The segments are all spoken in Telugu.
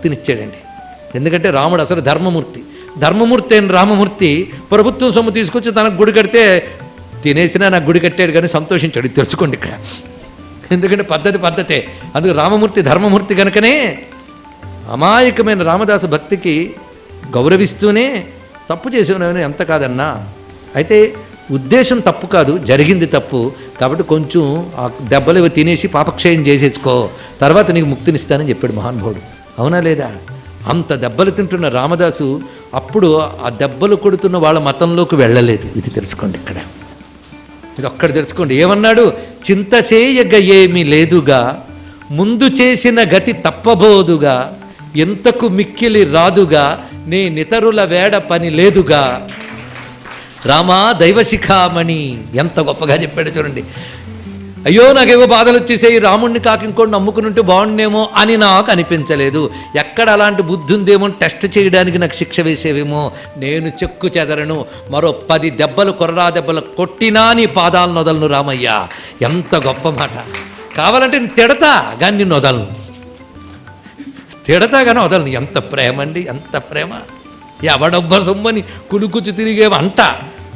శక్తినిచ్చాడండి ఎందుకంటే రాముడు అసలు ధర్మమూర్తి. ధర్మమూర్తి అయిన రామమూర్తి ప్రభుత్వం సొమ్ము తీసుకొచ్చి తనకు గుడి కడితే తినేసినా నాకు గుడి కట్టాడు కానీ సంతోషించాడు. తెలుసుకోండి ఇక్కడ. ఎందుకంటే పద్ధతి పద్ధతే. అందుకు రామమూర్తి ధర్మమూర్తి కనుకనే అమాయకమైన రామదాసు భక్తికి గౌరవిస్తూనే తప్పు చేసేవని ఎంత కాదన్నా. అయితే ఉద్దేశం తప్పు కాదు జరిగింది తప్పు. కాబట్టి కొంచెం ఆ దెబ్బలు ఇవి తినేసి పాపక్షయం చేసేసుకో. తర్వాత నీకు ముక్తినిస్తానని చెప్పాడు మహానుభావుడు. అవునా లేదా? అంత దెబ్బలు తింటున్న రామదాసు అప్పుడు ఆ దెబ్బలు కొడుతున్న వాళ్ళ మతంలోకి వెళ్ళలేదు. ఇది తెలుసుకోండి ఇక్కడ. ఇది అక్కడ తెలుసుకోండి. ఏమన్నాడు? చింత చేయగ ఏమీ లేదుగా ముందు చేసిన గతి తప్పబోదుగా ఎంతకు మిక్కిలి రాదుగా నే నితరుల వేడ పని లేదుగా. రామా దైవశిఖామణి ఎంత గొప్పగా చెప్పాడు చూడండి. అయ్యో నాకేవో బాధలు వచ్చేసాయి రాముణ్ణి కాక ఇంకోటి నమ్ముకుని బాగుండేమో అని నాకు అనిపించలేదు. ఎక్కడ అలాంటి బుద్ధి ఉందేమో టెస్ట్ చేయడానికి నాకు శిక్ష వేసేవేమో. నేను చెక్కు చెదరను మరో పది దెబ్బలు కొర్రా దెబ్బలు కొట్టినా నీ పాదాలను వదలను రామయ్య. ఎంత గొప్ప మాట. కావాలంటే నేను తిడతా కానీ నిన్ను వదలను. తిడతా కానీ వదలను. ఎంత ప్రేమ అండి ఎంత ప్రేమ. ఎవడబ్బ సొమ్మని కులుకుచు తిరిగే అంట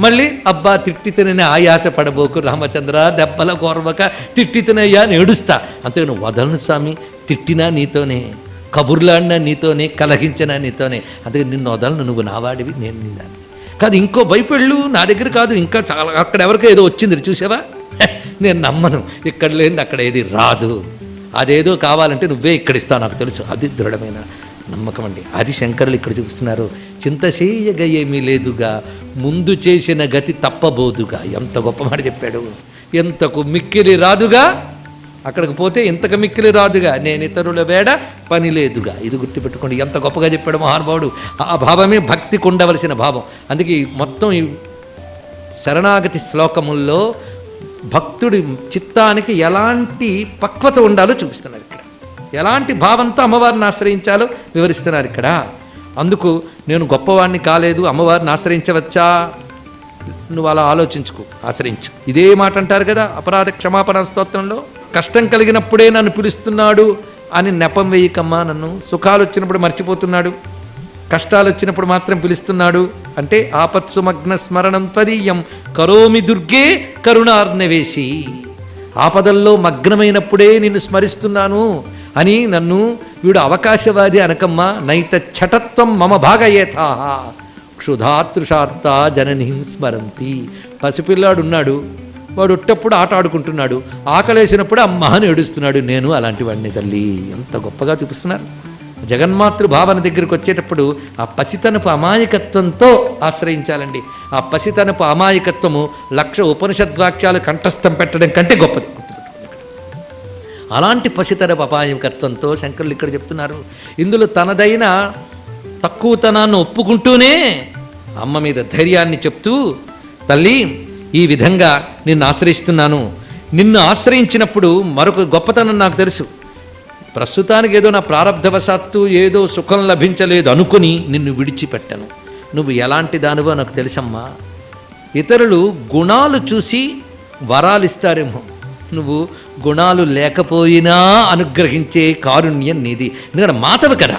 మళ్ళీ అబ్బా తిట్టితనని ఆయాస పడబోకు రామచంద్ర దెబ్బల కోరవక తిట్టితేనయ్యా అని ఏడుస్తా. అంతే నువ్వు వదలను స్వామి తిట్టినా నీతోనే కబుర్లాడినా నీతోనే కలహించినా నీతోనే. అందుకని నిన్ను వదలను నువ్వు నావాడివి నేను నీదాన్ని కాదు ఇంకో భయపెళ్ళు నా దగ్గర కాదు ఇంకా చాలా అక్కడ ఎవరికో ఏదో వచ్చింది చూసావా? నేను నమ్మను ఇక్కడ లేనిది అక్కడ ఏది రాదు. అదేదో కావాలంటే నువ్వే ఇక్కడ ఇస్తావు నాకు తెలుసు. అది దృఢమైన నమ్మకం అండి. అది శంకరులు ఇక్కడ చూపిస్తున్నారు చింత ఏమీ లేదుగా ముందు చేసిన గతి తప్పబోదుగా. ఎంత గొప్ప మాట చెప్పాడు. ఎంతకు మిక్కిలి రాదుగా? అక్కడికి పోతే ఇంతకు మిక్కిలి రాదుగా. నేను ఇతరుల వేడ పని లేదుగా. ఇది గుర్తుపెట్టుకోండి. ఎంత గొప్పగా చెప్పాడు మహానుభావుడు. ఆ భావమే భక్తికి ఉండవలసిన భావం. అందుకే మొత్తం ఈ శరణాగతి శ్లోకముల్లో భక్తుడి చిత్తానికి ఎలాంటి పక్వత ఉండాలో చూపిస్తున్నారు ఇక్కడ. ఎలాంటి భావంతో అమ్మవారిని ఆశ్రయించాలో వివరిస్తున్నారు ఇక్కడ. అందుకు నేను గొప్పవాడిని కాలేదు అమ్మవారిని ఆశ్రయించవచ్చా? నువ్వు అలా ఆలోచించుకు ఆశ్రయించు. ఇదే మాట అంటారు కదా అపరాధ క్షమాపణ స్తోత్రంలో? కష్టం కలిగినప్పుడే నన్ను పిలుస్తున్నాడు అని నెపం వేయకమ్మా నన్ను. సుఖాలు వచ్చినప్పుడు మర్చిపోతున్నాడు. కష్టాలు వచ్చినప్పుడు మాత్రం పిలుస్తున్నాడు. అంటే ఆపత్సుమగ్న స్మరణం త్వదీయం కరోమి దుర్గే కరుణార్ణవేశి. ఆపదల్లో మగ్నమైనప్పుడే నిన్ను స్మరిస్తున్నాను అని నన్ను వీడు అవకాశవాది అనకమ్మా నైత చటత్వం మమ భాగయేథా క్షుధాతృషార్త జననిహిం స్మరంతి. పసిపిల్లాడున్నాడు వాడు ఉట్టప్పుడు ఆట ఆడుకుంటున్నాడు ఆకలేసినప్పుడు అమ్మ అని ఏడుస్తున్నాడు నేను అలాంటి వాడిని తల్లి. ఎంత గొప్పగా చూపిస్తున్నారు. జగన్మాతృ భావన దగ్గరికి వచ్చేటప్పుడు ఆ పసితనపు అమాయకత్వంతో ఆశ్రయించాలండి. ఆ పసితనపు అమాయకత్వము లక్ష ఉపనిషద్వాక్యాలు కంఠస్థం పెట్టడం కంటే గొప్పది. అలాంటి పసితనపు అమాయకత్వంతో శంకరులు ఇక్కడ చెప్తున్నారు. ఇందులో తనదైన తక్కువతనాన్ని ఒప్పుకుంటూనే అమ్మ మీద ధైర్యాన్ని చెప్తూ తల్లి ఈ విధంగా నిన్ను ఆశ్రయిస్తున్నాను. నిన్ను ఆశ్రయించినప్పుడు మరొక గొప్పతనం నాకు తెలుసు. ప్రస్తుతానికి ఏదో నా ప్రారంధవశాత్తు ఏదో సుఖం లభించలేదు అనుకుని నిన్ను విడిచిపెట్టను. నువ్వు ఎలాంటి దానివో నాకు తెలుసమ్మా. ఇతరులు గుణాలు చూసి వరాలు ఇస్తారేమో నువ్వు గుణాలు లేకపోయినా అనుగ్రహించే కారుణ్యం నీది. ఎందుకంటే మాతవి కదా.